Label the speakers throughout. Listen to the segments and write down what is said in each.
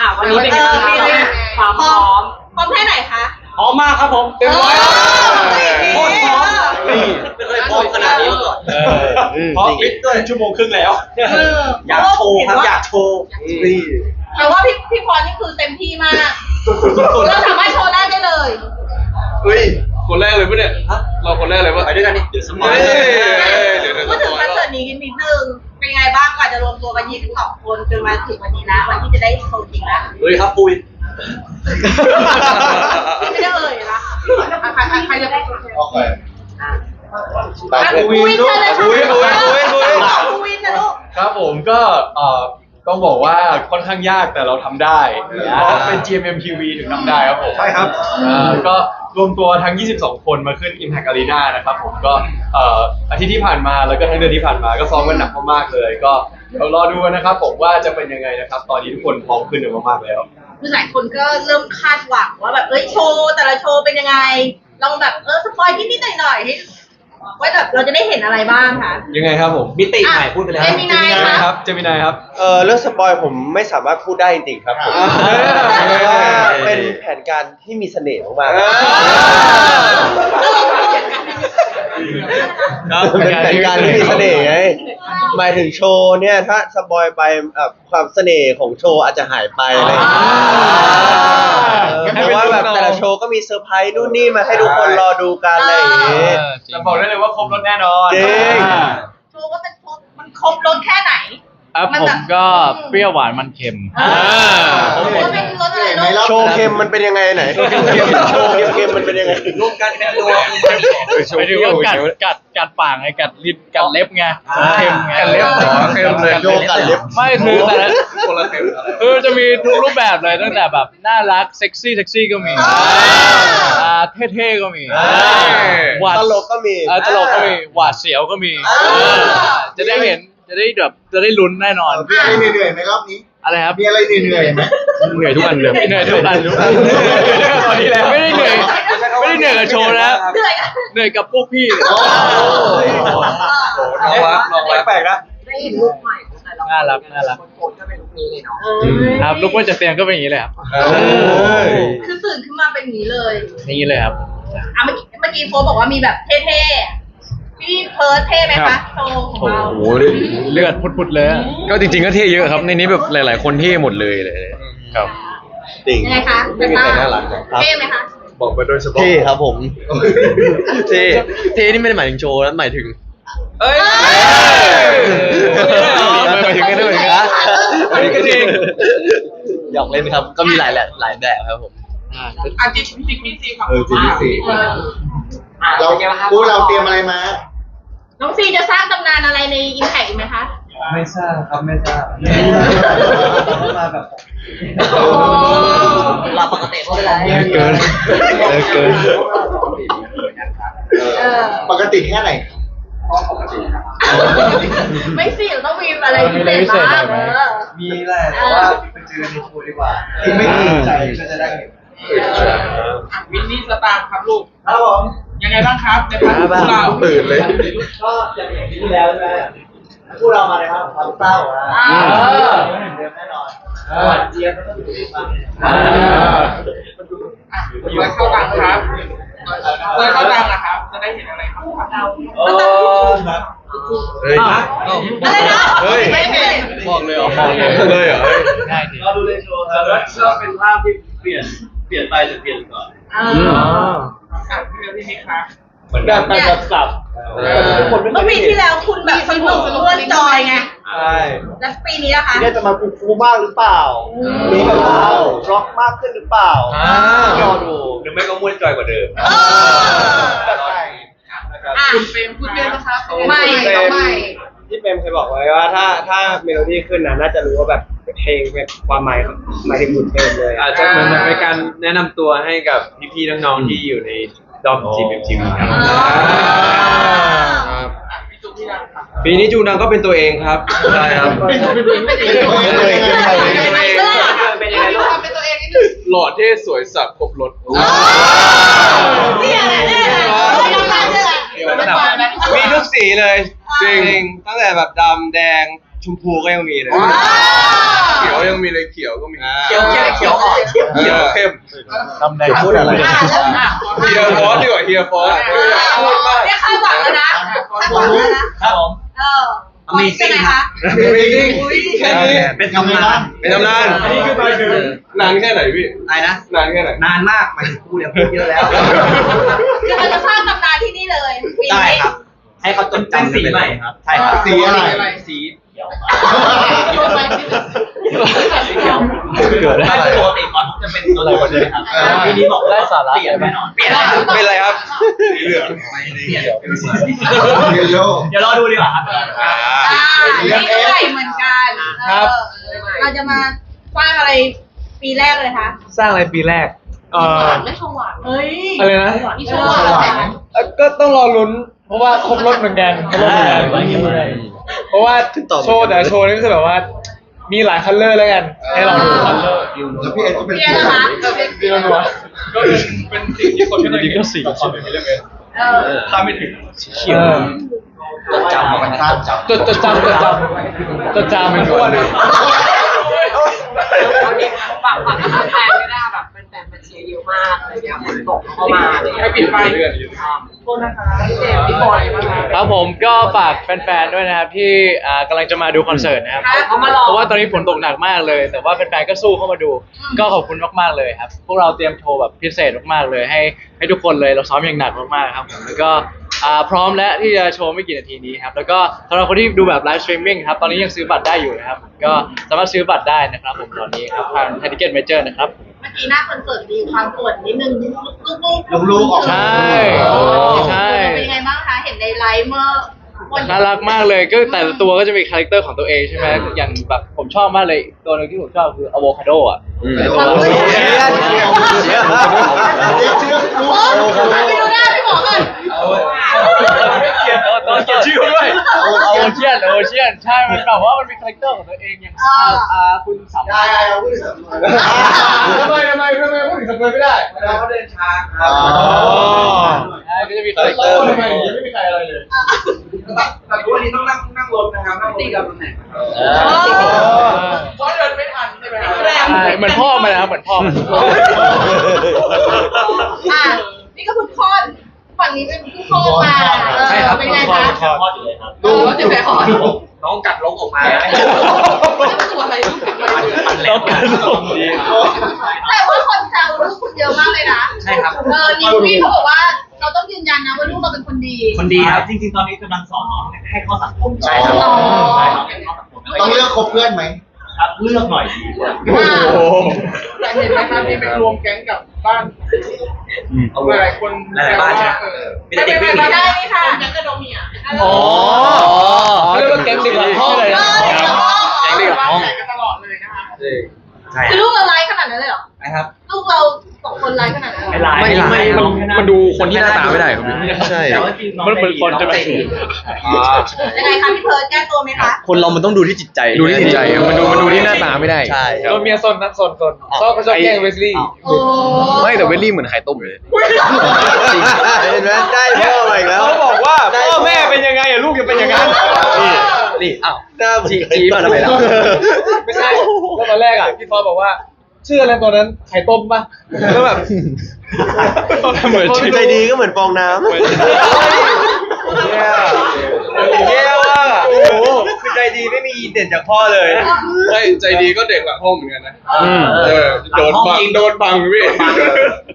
Speaker 1: อะวันนี้เป็นไงบ้างครับความพร้อม
Speaker 2: พร้อมแค่ไหนคะ
Speaker 1: พร้อมมากครับผมเต็มร้อยแล้วโคตรพร้อม
Speaker 3: นี่ไม่เคยพร้อมขนาดนี้มาก่อน
Speaker 4: เอออืม
Speaker 3: พร้อม
Speaker 4: จริง
Speaker 3: ฟิตด้วยชั่วโมงครึ่งแล้ว
Speaker 2: เออ
Speaker 3: อยากโชว์ครับอยากโชว์นี่
Speaker 2: แต่ว่าพี่พี่พรนี่คือเต็มที่มาก
Speaker 3: สุด
Speaker 2: เราสามารถโชว์ได้ได้เลย
Speaker 3: ๆเฮ้ย
Speaker 5: คนแรกเลยปะเนี่ยเราคนแรกเลยปะ
Speaker 3: ไปด้วยกันนี่เดี๋ยวสมอ
Speaker 5: เฮ้
Speaker 3: ย
Speaker 2: บ้างกว่าจะรวมตัวกัน22 คนจนมาถึงวันนี้นะ วันที่จะได้โชว์จริงแล้ว
Speaker 3: เฮ้ยครับปุย
Speaker 2: ไม่ได้เอ่ยนะใครใครใครจะได้
Speaker 4: โอเค
Speaker 2: อะคุยเชิญเลยค่ะ
Speaker 5: คุยคุยคุยคุย
Speaker 2: คุยนะลูก
Speaker 5: ครับผมก็เอ่อต้องบอกว่าค่อนข้างยากแต่เราทำได้เพราะเป็น GMMTV ถึงทำได้ครับผม
Speaker 3: ใช่ครับ
Speaker 5: อ่าก็ รวมตัวทั้ง 22 คนมาขึ้น Impact Arena นะครับผมก็เอ่ออาทิตย์ที่ผ่านมาแล้วก็ทั้งเดือนที่ผ่านมาก็ซ้อมกันหนักมากๆเลย ก็เดี๋ยวรอดูกันนะครับผมว่าจะเป็นยังไงนะครับ ตอนนี้ทุกคนพร้อมขึ้นกันมากๆแล้ว
Speaker 2: คือหลายคนก็เริ่มคาดหวังว่าแบบเอ้ยโชว์แต่ละโชว์เป็นยังไงลองแบบเออสปอยนิดๆหน่อยๆให้ ว่าแบบเราจะได้เห็นอะไรบ้างคะ
Speaker 5: ยังไงครับผม
Speaker 3: มิติใหม่พูดไปแล้ว
Speaker 2: เจมินาย
Speaker 5: เจมินาย
Speaker 2: ค
Speaker 5: ค
Speaker 2: รั
Speaker 5: รับบเจมินายครับ
Speaker 4: เออเรื่องสปอยผมไม่สามารถพูดได้จริงๆครับผม
Speaker 5: อ่า
Speaker 4: เพราะว่าเป็นแผนการที่มีเสน่ห์มาก
Speaker 5: อ่า
Speaker 4: ๆ เป็นแผนการที่มีเสน่ห์ไงหมายถึงโชว์เนี่ยถ้าสปอยไปเอ่อความเสน่ห์ของโชว์อาจจะหายไปอะไรอย่างเงี้ยเออเพราะว่าแบบแต่ละโชว์ก็มีเซอร์ไพรส์นู่นนี่มาให้ทุกคนรอดูกันอะไรอย่างเงี้ย
Speaker 5: แต่บอกได้เลยว่าครบรถแน่นอน
Speaker 4: จริง
Speaker 5: อ่า
Speaker 2: โชว์ว่าเป็นครบมันครบรสแค่ไหน
Speaker 6: ครับ
Speaker 2: มัน
Speaker 6: ผ
Speaker 2: แบ
Speaker 6: ม
Speaker 2: บ
Speaker 6: ก็เปรี้ยวหวานมันเค็ม
Speaker 2: เออว่าเป็นรสอะไรลูก
Speaker 4: โชว์เค็มมันเป็นยังไงไหนโชว์เค็มโชว์เค็มมันเป็นยังไง
Speaker 3: รวมกันเป็นตัว
Speaker 6: ไปดูว่ากัดกัดกัดปากไงกัดลิ้นกัดเล็บไงเค็มไง
Speaker 5: กัดเล็บเหรอเค็มเลย
Speaker 4: โยกัดเล็บ
Speaker 6: ไม่คือแต่ละ
Speaker 5: คนละเค็มอะไร
Speaker 6: คือจะมีทุกรูปแบบเลยตั้งแต่แบบน่ารักเซ็กซี่เซ็กซี่ก็มีอ่าเท่ๆก็มีหวาด
Speaker 4: ตลกก็มี
Speaker 6: เออตลกก็มีหวาดเสียวก็มี
Speaker 2: อ่า
Speaker 6: เออจะได้เห็น จะได้แบบจะได้ลุ้นแน่นอน
Speaker 7: มีอะไรเหนื่อยๆไหมรอบนี้
Speaker 6: อะไรครับ
Speaker 7: มีอะไรเหนื่อยๆไหม
Speaker 5: เหนื่อยทุกอันเลย
Speaker 6: เหนื่อยทุกอันทุกอันตอนนี้แล้วไม่ได้เหนื่อยไม่ได้เหนื่อยกับโชว์นะ
Speaker 2: เหนื่อยอะ
Speaker 6: เหนื่อยกับพวกพี่
Speaker 7: โอ้
Speaker 5: ลองวะลองวะ
Speaker 3: แปลกๆนะ
Speaker 6: น่ารักน่ารัก
Speaker 2: เออ
Speaker 6: ครับลุกว่าจะเตียงก็เป็นอย่างนี้เลยครับ
Speaker 2: คือตื่นขึ้นมาเป็นอย่างนี้เลย
Speaker 6: อย่างนี้เลยครับ
Speaker 2: อะเมื่อกี้เมื่อกี้โฟบอกว่ามีแบบเท่ๆ พี่เพิร์ดเท่ไหม
Speaker 5: ครั
Speaker 2: คะ
Speaker 5: บ
Speaker 2: โชว์ของ
Speaker 5: โอ้
Speaker 2: เรา
Speaker 5: โห
Speaker 6: เลือดพุดๆเลยอะ
Speaker 5: ก็จริงๆก็เท่เยอะครับ ในนี้แบบหลาย ๆ คนเท่หมดเลยเลยครับ
Speaker 4: จริง
Speaker 2: ยังไงคะ
Speaker 4: ไม่มีใครน่ารักนะ
Speaker 2: เท่ไหมคะ
Speaker 5: บอกไปโดยเฉพาะ
Speaker 4: เท่ครับผม
Speaker 3: เท่เท่นี่ไม่ได้หมายถึงโชว์นะหมายถึง
Speaker 5: เอ้ย
Speaker 6: ไม่ไปถึงกันด้วยนะ
Speaker 3: เฮ้ยก็จริง หยอกเล่นครับ ก็มีหลายแหละหลายแบบครับผม
Speaker 1: อะจิ๊กจิ๊กพี่ซีของ
Speaker 7: เออจีพีซี
Speaker 2: เออ
Speaker 7: เราคู่เราเตรียมอะไรมา
Speaker 2: น้องซีจะสร้างตำนานอะไรในอินแพกอีกไหมคะ
Speaker 3: ไม่ทราบครับไม่ทราบมาแบบ
Speaker 2: โอ้
Speaker 1: เราปกติเขาเป็นไร
Speaker 5: เยอะเกินเยอะเกิน
Speaker 2: เออ
Speaker 7: ปกติแค่ไหน
Speaker 2: ไม่สิเราต้องมีอะไรพิเศษบ้างเออ
Speaker 3: มีแหละแต่ว่าไปเจอในโชว์ดีกว่าที่ไม่ดีใจก็จะได้เห็น
Speaker 1: วินนี่สตาร์ครับลูก
Speaker 3: ครับผม
Speaker 1: ยังไงบ้างครับในพาร์ทของเรา
Speaker 5: ตื่นเลย
Speaker 3: ก็อย่างที่แล้วใช่ไหมพวกเรามาในภาพความเศร้าอะ
Speaker 2: อ่า
Speaker 3: ไม่เหมือนเดิมแน่นอนหวานเจี๊ยบก็ต้องอยู่ที่ฟัง
Speaker 1: เลยเข้าตังครับเลยเข้าตังนะครับ จะได้เห็นอะไรครับ
Speaker 3: โอ้ครับ
Speaker 5: เฮ้ย
Speaker 2: อะไรนะ
Speaker 5: เฮ้ย
Speaker 2: ไม่ไม่
Speaker 6: บอกเลยเหรอ
Speaker 5: เลยเหรอ
Speaker 6: ง่ายดี
Speaker 3: เราดูในโชว์ครับแล้วก็เป็นภาพที่เปลี่ยนเปลี่ยนไปหรือเปลี่ยนก่อน
Speaker 2: เอ
Speaker 5: อืม
Speaker 2: อ
Speaker 1: อะพี่เบลพี่มิกครับ
Speaker 3: เหมือนแบบแบบสับ
Speaker 5: เออ
Speaker 3: ทุกคนไม่
Speaker 2: เมื่อ
Speaker 3: เค
Speaker 2: ปี
Speaker 3: ย
Speaker 2: ที่แล้วคุณแบบสนุกม่วนจอยไง
Speaker 3: ใช่
Speaker 2: แล้วปีนี้นะคะ
Speaker 7: เนี่ยจะมาฟูฟูมากหรือเปล่ามีแบบว่าร็อกมากขึ้นหรือเปล่า
Speaker 5: อ่า ร
Speaker 7: อดู
Speaker 3: หรือไม่ก็ม้วนจอยกว่าเดิม
Speaker 2: เออ
Speaker 7: จัดไป
Speaker 2: อะ
Speaker 1: คุณเฟรมพูดเรื่องนะครับ
Speaker 2: ไม่ก็ไม่
Speaker 8: ที่เปรมเคยบอกไว้ว่าถ้าถ้าเมโลดี้ขึ้นนะน่าจะรู้ว่าแบบ เพลงเป็นความหมายหมายถึงบุญเพลงเลย
Speaker 5: อาจจะเหมือนมันเป็นการแนะนำตัวให้กับพี่ๆน้องๆที่อยู่ในดอมทีมเอ็มทีมครับ
Speaker 2: อ่า
Speaker 1: พี่ตุ๊กพี่ดังครับ
Speaker 5: ปีนี้จูนังก็เป็นตัวเองครับใช่ครับ
Speaker 1: เป็นยังไงลูกเป็นตัวเองนิดนึง
Speaker 5: หล่อเท่สวยสับครบรถ
Speaker 2: เนี่ยแหละเนี่ยแหละเนี่ยแหละเนี่ยแหละ
Speaker 5: มีทุกสีเลย จริงตั้งแต่แบบดำแดงชมพูก็ยังมีเลย
Speaker 2: ว้าว
Speaker 5: เขียวยังมีเลยเขียวก็มี
Speaker 4: เขียวเข้มเขียวอ่อน
Speaker 5: เขียวเข้ม
Speaker 6: ตำแหน่ง
Speaker 4: พูดอะไร
Speaker 2: อะเริ่มอะ
Speaker 5: เฮียฟอสดีกว่าเฮียฟอส
Speaker 2: เนี่ยคาดหวังแล้วนะคาดหวังแล้วนะครับ
Speaker 3: ผม
Speaker 2: เออเป็นไงคะ
Speaker 5: แค่นี้
Speaker 3: เป็นตำนาน
Speaker 5: เป็นตำนาน
Speaker 8: อันนี้คือมาถึง
Speaker 5: นานแค่ไหนพี่
Speaker 3: อะไรนะ
Speaker 5: นานแค่ไหน
Speaker 3: นานมากหมายถึงกูเนี่ยพูดเยอะแล้ว
Speaker 2: คือเราจะสร้างตำนานที่นี่เลยปี
Speaker 3: ได้
Speaker 2: นี้
Speaker 3: ครับให้เขาจดจำสีใหม่ครับใช่ครับ
Speaker 4: สีอะไร
Speaker 3: สีเขียว
Speaker 6: เกิดได้
Speaker 3: ไม่ปกติก่อนจะเป็นตัวอะไรใช่ไหมครับทีนี้บอก
Speaker 6: ได้สาระ
Speaker 3: เปลี่ยนแน่นอนเปลี่ยน
Speaker 5: เป็นไรครับ
Speaker 3: เปลี่ยนเดี๋ยวรอดูดีกว่าครับ
Speaker 2: อ่านี่ก็ใหญ่เหมือนกันเออเราจะมาสร้างอะไรปีแรกเลยคะ
Speaker 8: สร้างอะไรปีแรกเออ
Speaker 2: ไม่ชหวานเฮ้ย
Speaker 8: อะไรนะ
Speaker 2: ไม่ชหวาน
Speaker 8: เอ่อก็ต้องรอลุ้น เพราะว่าครบรถเหมือนกันครบรถเหมือนกันเพราะว่าโชว์แต่โชว์นี่คือแบบว่า มีหลายคัลเลอร์แล้วกัน ให้เราดูคัลเลอร์
Speaker 4: แล้วพี่เอ็นก็เป็น
Speaker 2: เรียนนะคะ
Speaker 8: ดีมันวะ
Speaker 5: ก็เป็นเป็นสิ่งที่คนไม่ได้
Speaker 6: จริงๆก็สี
Speaker 5: ต่อความเป็นเรื่องเอง
Speaker 2: เออ
Speaker 5: ถ้าไม่ถึง
Speaker 8: เขียว
Speaker 3: จำเอาไว้จำจำ
Speaker 8: จดจดจำจดจำจดจำเป็นตัวนะ
Speaker 1: ฝากฝากแฟนๆไม่ได้แบบเป็น แฟนมาเชียร์เยอะมากอะไรเงี้ยฝนตกเข้ามาอะไร
Speaker 5: ให้
Speaker 1: เงี้ย
Speaker 5: ปิดไฟเรื่อย
Speaker 1: โทษนะคะพี่เจมส์พี่บอยมา
Speaker 6: ครับผมก็ฝากแฟนๆด้วยนะครับที่อ่ากำลังจะมาดูคอนเสิร์ตนะครับ
Speaker 1: เขามารอ
Speaker 6: เพราะว่าตอนนี้ฝนตกหนักมากเลย แต่ว่าแฟนๆก็สู้เข้ามาดู ก็ขอบคุณมากๆเลยครับพวกเราเตรียมโชว์แบบพิเศษมากๆเลย ให้ให้ทุกคนเลยเราซ้อมอย่างหนักมากๆครับผมแล้วก็ อ่าพร้อมแล้วที่จะโชว์ไม่กี่นาทีนี้ครับ แล้วก็สำหรับคนที่ดูแบบไลฟ์สตรีมมิ่งครับ ตอนนี้ยังซื้อบัตรได้อยู่นะครับ ก็สามารถซื้อบัตรได้นะครับผมตอนนี้ครับทางไทเก็ตเมเจอร์นะครับ
Speaker 2: เมื่อกี้หน้าคอนเสิร์ตมีความปวดนิดนึงลูกๆ
Speaker 4: ลูกๆออกมา
Speaker 6: ใช่
Speaker 2: โอ้
Speaker 6: ใช่
Speaker 2: เป็นยังไงบ้างคะ เห็นในไลฟ์เมื่อวัน
Speaker 6: น่ารักมากเลยก็แต่ละตัวก็จะมีคาแรคเตอร์ของตัวเองใช่ไหมอย่างแบบผมชอบมากเลย ตัวหนึงที่ผมชอบคืออะโวคาโดอะ
Speaker 2: โอ้ย
Speaker 4: เชียร์เชียร์เชียร์
Speaker 2: โอ้ยไปดูหน้าพี่ห มออน
Speaker 6: เขียนตอนเขียนชื่อด้วย โอเชียนโอเชียนใช่ มันแบบว่ามันมีคาแรคเตอร์ของตัวเองอย่างอ่าอ่าคุณสามารถ
Speaker 5: ทำไมทำไมทำไมพูดถึงสเปนไม่ได้
Speaker 3: เขาเดินช้า
Speaker 4: อ๋อ
Speaker 6: ใช่ก็จะมีคาแรคเตอร์
Speaker 5: ทำไมยังไม่มีใครอะไรเลย
Speaker 3: แต่ทุกวันนี้ต้องนั่งนั่งรถนะครับนั่งรถกับตำแหน่ง
Speaker 1: เพราะเดินไม่ทันใช่ไหมครับ
Speaker 6: เหมือนพ่อมันนะครับเหมือนพ่อมัน
Speaker 2: อะนี่ก็เพิ่งคอด ฝั่งนี้เป็นเพิ่งคลอดมาเออเป็นไงคะ
Speaker 3: พ่ออยู่เลยครับ
Speaker 1: ดูว่าจะไปขอ
Speaker 3: น้องกัดลงออกมา
Speaker 1: ตัวอะไรลูกกันมาเลย
Speaker 3: มันแหลกกัน
Speaker 2: แต่ว่าคนแซวลูกคุณเยอะมากเลยนะ
Speaker 3: ใช่ครับ
Speaker 2: เออนิววี่เขาบอกว่าเราต้องยืนยันนะว่าลูกเราเป็นคนดี
Speaker 3: คนดีครับ จริงๆ ตอนนี้กำลังสอนน้องให้เข้าสังคมใช่ครับ
Speaker 2: อ๋อ
Speaker 3: ใช่ครับให้เข้าสังคม
Speaker 4: ต้องเลือกคบเพื่อนไหม
Speaker 3: ครับเลือกหน่อยดีกว่า
Speaker 1: แต่เห็นไหมครับนี่เป็นรวมแก๊งกับบ้าน หลายคน
Speaker 3: หลายๆบ้านใช่ไหมมีแต่เด็กวิ่งหนี
Speaker 2: ได้นี่ค่ะ
Speaker 1: แก๊งกระโดเมีย
Speaker 6: อ๋อ
Speaker 8: เขาเรียกว่าแก๊งเด็กหลังห้องเลย
Speaker 2: เออเด็กหลังห้อง
Speaker 6: แก๊งเด็กหลังห้อง
Speaker 1: แข่งกันตลอดเลยนะคะ
Speaker 3: ใช่
Speaker 2: คือลูกเราไลฟ์ขนาดนั้นเลยเหรอ
Speaker 3: นะครับ
Speaker 2: ลูก เราสองคนไลฟ์ขนาดนั้นเลยเหรอ
Speaker 3: ไม่ลาย
Speaker 5: ไม่ไม่มันมันดูคนที่หน้าตาไม่ได้ครับพี่
Speaker 4: ใช่
Speaker 3: แต่ว่าจริงน้อง
Speaker 6: มันเป็นคนใช่ไหม
Speaker 3: องใจดี
Speaker 2: ยังไงคะพี่เพิร์ดแก้ตัวไหมคะ
Speaker 3: คนเรามันต้องดูที่จิตใจ
Speaker 5: ดูที่จิตใจอะมันดูมันดูที่หน้าตาไม่ได้
Speaker 3: ใช่
Speaker 8: ตัวเมียซนนะซนซนชอบเขาชอบแกล้งเวสลี่
Speaker 2: โอ้
Speaker 5: ไม่แต่เวลลี่เหมือนไข่ต้มเลย
Speaker 4: เห็นไหมได้พ่อมาอีกแล้ว
Speaker 8: เขาบอกว่าพ่อแม่เป็นยังไงอะลูกจะเป็นอย่างนั้น
Speaker 3: นี่นี่อ้าว
Speaker 4: หน้าเหมือน
Speaker 3: ชี้
Speaker 4: ไข่
Speaker 3: ชี้
Speaker 4: ต้
Speaker 3: มาทำไมล่ะ
Speaker 8: ไม่ใช่แล้วตอนแรกอะพี่ฟอสบอกว่า ชื่ออะไรตอนนั้นไข่ต้มปะแล้วแบบ
Speaker 5: เหมือนชื่อ
Speaker 4: ใจดีก็เหมือนฟองน้ำ
Speaker 8: เนี่ยเนี่ยว่าโอ้โหคือใจดีไม่มีเด่นจากพ่อเลย
Speaker 5: ไม่ใจดีก็เด็กหลังห้องเหมือนกันนะ
Speaker 6: อืม
Speaker 5: เออโดนบังโดนบังพี่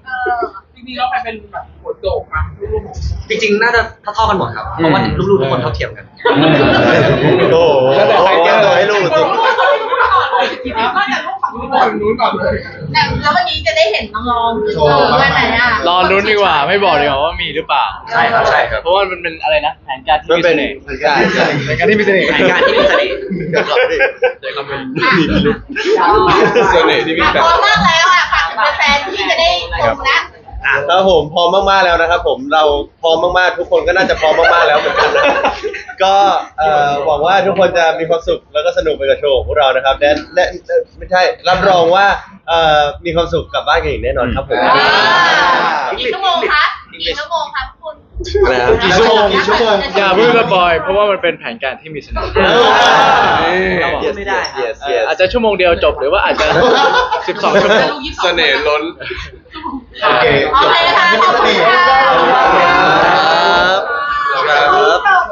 Speaker 2: เออ
Speaker 1: จริงๆเราไปเป็นแบบหัวโจกอะลูก
Speaker 3: จริงๆ น่าจะเท่าๆกันหมดครับ เพราะว่าลูกๆทุกคนเท่าเทียมกัน
Speaker 4: โอ้โห
Speaker 8: แล้วแต่ใครแก้เลย
Speaker 4: ให้ลูกสิ
Speaker 1: ๆคิดว่าแต่ลูกฝั่ง นู้นฝั่งนู้นก่อนเลย
Speaker 2: แต่แล้ววันนี้จะได้เห็นน้องๆขึ้นเออวันไหนอะ
Speaker 6: รอลุ้นดีกว่าไม่บอกดีกว่าว่ามีหรือเปล่า
Speaker 3: ใช่ครับใช่ครับ
Speaker 6: เพราะว่ามันเป็นอะไรนะแผนการที่
Speaker 4: มัน
Speaker 6: มี
Speaker 4: เป็
Speaker 6: เส
Speaker 4: น
Speaker 6: น่ห์
Speaker 4: ใช่ใช่
Speaker 8: ในการที่มีเสน่ห์
Speaker 3: รายการที่มีเสน่ห์
Speaker 4: เดี๋ยวก่อนดิ
Speaker 5: เสน่ห์ที่มี
Speaker 2: อะ
Speaker 5: แต่
Speaker 2: พร้อมมากแล้วอะฝากถึงแฟนๆที่จะได้ชมแล้ว
Speaker 4: ครับผมพร้อมมากๆแล้วนะครับ ผมเราพร้อมมากๆ ทุกคนก็น่าจะพร้อมมากๆแล้วเหมือนกันนะก็เอ่อหวังว่าทุกคนจะมีความสุขแล้วก็สนุกไปกับโชว์ของพวกเรานะครับและและไม่ใช่รับรองว่าเอ่อมีความสุขกลับบ้านกันอย่างแน่นอนครับผม
Speaker 2: อ่า กี่ชั่วโมงคะกี่ชั่วโมงคะคุณ
Speaker 4: นะ
Speaker 1: กี่ชั่วโมงกี่ชั่วโมง
Speaker 6: อย่าเพิ่งสปอยเพราะว่ามันเป็นแผนการที่มีเสน่ห์
Speaker 4: เราบอกไม่ได้ yes
Speaker 6: เอ่อ
Speaker 4: yes
Speaker 6: อาจจะชั่วโมงเดียวจบหรือว่าอาจจะ 12 ชั่วโมง
Speaker 2: เสน่ห์ล้น โอเค
Speaker 7: โอเคค่ะขอบคุณค่ะ คร
Speaker 4: ับ
Speaker 2: ครับ